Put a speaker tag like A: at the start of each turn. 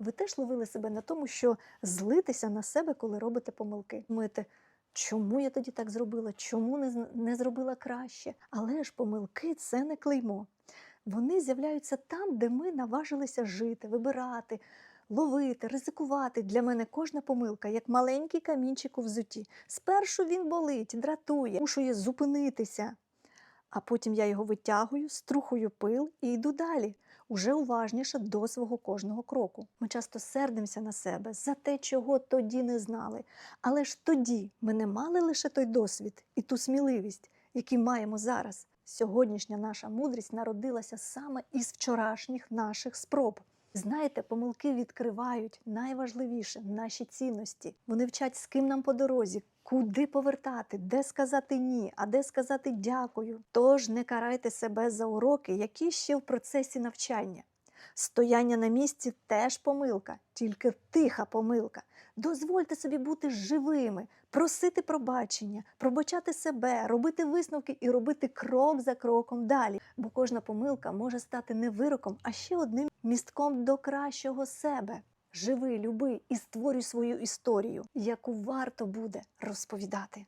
A: Ви теж ловили себе на тому, що злитися на себе, коли робите помилки. Думаєте, чому я тоді так зробила? Чому не, не зробила краще? Але ж помилки це не клеймо. Вони з'являються там, де ми наважилися жити, вибирати, ловити, ризикувати. Для мене кожна помилка, як маленький камінчик у взуті. Спершу він болить, дратує, мушує зупинитися. А потім я його витягую, струхую пил і йду далі, уже уважніше до свого кожного кроку. Ми часто сердимося на себе за те, чого тоді не знали. Але ж тоді ми не мали лише той досвід і ту сміливість, які маємо зараз. Сьогоднішня наша мудрість народилася саме із вчорашніх наших спроб. Знаєте, помилки відкривають найважливіше наші цінності. Вони вчать, з ким нам по дорозі, куди повертати, де сказати ні, а де сказати дякую. Тож не карайте себе за уроки, які ще в процесі навчання. Стояння на місці теж помилка, тільки тиха помилка. Дозвольте собі бути живими, просити пробачення, пробачати себе, робити висновки і робити крок за кроком далі. Бо кожна помилка може стати не вироком, а ще одним містком до кращого себе. Живи, люби і створюй свою історію, яку варто буде розповідати.